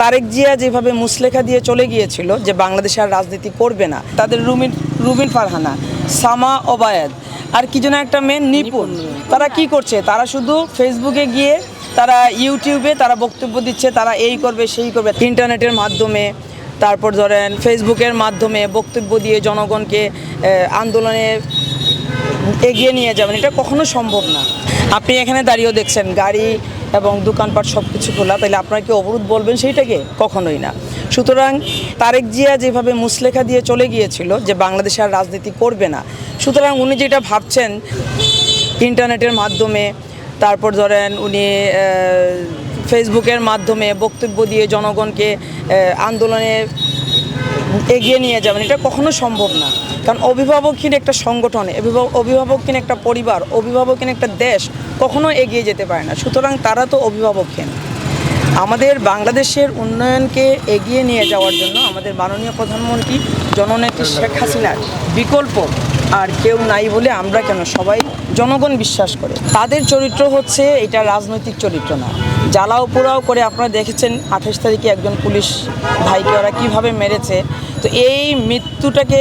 তারেক জিয়া যেভাবে মুসলেখা দিয়ে চলে গিয়েছিল যে বাংলাদেশে আর রাজনীতি করবে না তাদের রুমিন রুবিন ফারহানা সামা ওবায়েদ আর কি যেন একটা মেন নিপুণ তারা কি করছে? তারা শুধু ফেসবুকে গিয়ে তারা ইউটিউবে তারা বক্তব্য দিচ্ছে তারা এই করবে সেই করবে। ইন্টারনেটের মাধ্যমে তারপর ধরেন ফেসবুকের মাধ্যমে বক্তব্য দিয়ে জনগণকে আন্দোলনে এগিয়ে নিয়ে যাবেন, এটা কখনো সম্ভব না। আপনি এখানে দাঁড়িয়েও দেখছেন, গাড়ি এবং দোকানপাট সব কিছু খোলা তাহলে আপনার কি অবরোধ বলবেন সেইটাকে? কখনোই না। সুতরাং তারেক জিয়া যেভাবে মুসলেখা দিয়ে চলে গিয়েছিল যে বাংলাদেশে আর রাজনীতি করবে না, সুতরাং উনি যেটা ভাবছেন ইন্টারনেটের মাধ্যমে, তারপর ধরেন উনি ফেসবুকের মাধ্যমে বক্তব্য দিয়ে জনগণকে আন্দোলনে এগিয়ে নিয়ে যাবেন, এটা কখনো সম্ভব না। কারণ অভিভাবকহীন একটা সংগঠন অভিভাবক অভিভাবকহীন একটা পরিবার, অভিভাবকহীন একটা দেশ কখনো এগিয়ে যেতে পারে না। সুতরাং তারা তো অভিভাবকহীন। আমাদের বাংলাদেশের উন্নয়নকে এগিয়ে নিয়ে যাওয়ার জন্য আমাদের মাননীয় প্রধানমন্ত্রী জননেত্রী শেখ হাসিনার বিকল্প আর কেউ নাই বলে আমরা কেন সবাই জনগণ বিশ্বাস করে। তাদের চরিত্র হচ্ছে এটা রাজনৈতিক চরিত্র না। জ্বালাও পোড়াও করে আপনারা দেখেছেন আঠাশ তারিখে একজন পুলিশ ভাইকে ওরা কীভাবে মেরেছে। তো এই মৃত্যুটাকে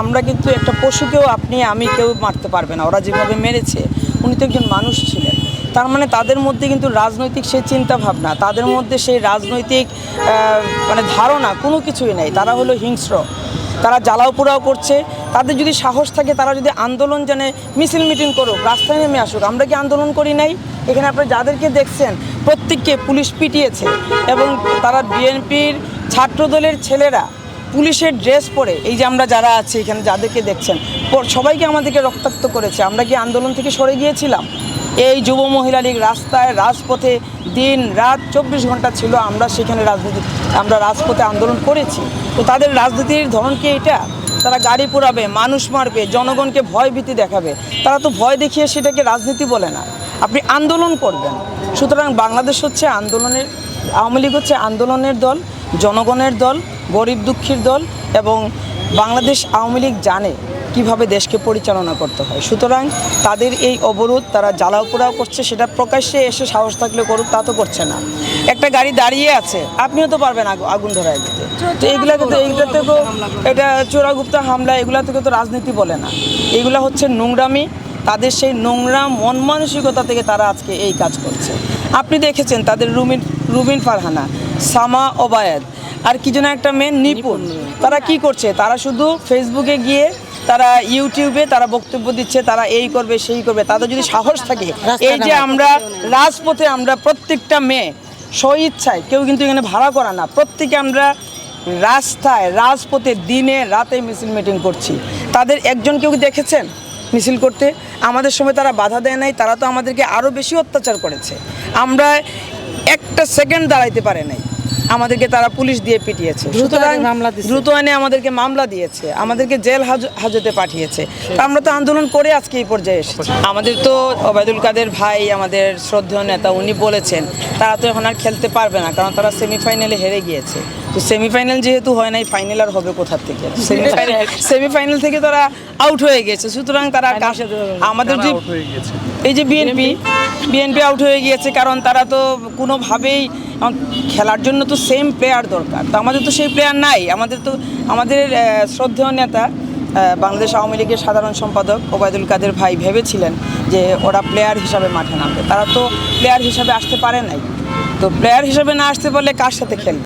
আমরা কিন্তু একটা পশুকেও আপনি, আমি কেউ মারতে পারবে না। ওরা যেভাবে মেরেছে, উনি তো একজন মানুষ ছিলেন। তার মানে তাদের মধ্যে কিন্তু রাজনৈতিক সেই চিন্তা ভাবনা তাদের মধ্যে সেই রাজনৈতিক মানে ধারণা কোনো কিছুই নেই। তারা হলো হিংস্র। তারা জ্বালাও পোড়াও করছে। তাদের যদি সাহস থাকে, তারা যদি আন্দোলন জানে, মিছিল মিটিং করুক, রাস্তায় নেমে আসুক, আমরা কি আন্দোলন করি নাই? এখানে আপনারা যাদেরকে দেখছেন, প্রত্যেককে পুলিশ পিটিয়েছে এবং তারা বিএনপির ছাত্রদলের ছেলেরা পুলিশের ড্রেস পরে, এই যে আমরা যারা আছি এখানে যাদেরকে দেখছেন সবাইকে আমাদেরকে রক্তাক্ত করেছে। আমরা কি আন্দোলন থেকে সরে গিয়েছিলাম? এই যুব মহিলা লীগ রাস্তায়, রাজপথে দিন রাত চব্বিশ ঘণ্টা ছিল, আমরা সেখানে রাজনীতি, আমরা রাজপথে আন্দোলন করেছি। তো তাদের রাজনীতির ধরন কি এটা? তারা গাড়ি পোড়াবে, মানুষ মারবে, জনগণকে ভয় ভীতি দেখাবে। তারা তো ভয় দেখিয়ে সেটাকে রাজনীতি বলে না। আপনি আন্দোলন করবেন। সুতরাং বাংলাদেশ হচ্ছে আন্দোলনের, আওয়ামী লীগ হচ্ছে আন্দোলনের দল। জনগণের দল গরিব দুঃখীর দল এবং বাংলাদেশ আওয়ামী লীগ জানে কীভাবে দেশকে পরিচালনা করতে হয়। সুতরাং তাদের এই অবরোধ তারা জ্বালাও পোড়াও করছে সেটা প্রকাশ্যে এসে সাহস থাকলে করুক তা তো করছে না। একটা গাড়ি দাঁড়িয়ে আছে আপনিও তো পারবেন আগু- আগুন ধরায় দিতে তো এইগুলাকে তো এইগুলো থেকেও এটা চোরাগুপ্তা হামলা এগুলা থেকে তো রাজনীতি বলে না। এগুলা হচ্ছে নোংরামি তাদের সেই নোংরা মন মানসিকতা থেকে তারা আজকে এই কাজ করছে। আপনি দেখেছেন তাদের রুমিন রুবিন ফারহানা সামা ওবায়েদ। আর কি যেন একটা মেন নিপুণ। তারা কি করছে? তারা শুধু ফেসবুকে গিয়ে তারা ইউটিউবে তারা বক্তব্য দিচ্ছে তারা এই করবে সেই করবে। তাদের যদি সাহস থাকে এই যে আমরা রাজপথে আমরা প্রত্যেকটা মেয়ে স্বইচ্ছায় কেউ কিন্তু এখানে ভাড়া করা না। প্রত্যেকে আমরা রাস্তায় রাজপথে দিনে রাতে মিছিল মিটিং করছি। তাদের একজন কেউ দেখেছেন মিছিল করতে? আমাদের সময় তারা বাধা দেয় নাই তারা তো আমাদেরকে আরও বেশি অত্যাচার করেছে। আমরা একটা সেকেন্ড দাঁড়াইতে পারে নাই। আমাদেরকে তারা পুলিশ দিয়ে পিটিয়েছে। সুতরাং। দ্রুত আইনে আমাদেরকে মামলা দিয়েছে। আমাদেরকে জেল হাজ- হাজতে পাঠিয়েছে। তা আমরা তো আন্দোলন করে আজকে এই পর্যায়ে এসেছি। আমাদের তো ওবায়দুল কাদের ভাই আমাদের শ্রদ্ধেয় নেতা উনি বলেছেন তারা তো এখন আর খেলতে পারবে না কারণ তারা সেমিফাইনালে হেরে গিয়েছে। তো সেমিফাইনাল যেহেতু হয় নাই ফাইনাল আর হবে কোথা থেকে? সেমিফাইনাল সেমিফাইনাল থেকে তারা আউট হয়ে গেছে। সুতরাং তারা কার- আমাদের যে এই যে বিএনপি বিএনপি আউট হয়ে গিয়েছে কারণ তারা তো কোনোভাবেই খেলার জন্য তো সেম প্লেয়ার দরকার। তো আমাদের তো সেই প্লেয়ার নাই। আমাদের তো আমাদের শ্রদ্ধেয় নেতা বাংলাদেশ আওয়ামী লীগের সাধারণ সম্পাদক ওবায়দুল কাদের ভাই ভেবেছিলেন যে ওরা প্লেয়ার হিসাবে মাঠে নামবে। তারা তো প্লেয়ার হিসাবে আসতে পারে নাই। তো প্লেয়ার হিসাবে না আসতে পারলে কার সাথে খেলবে?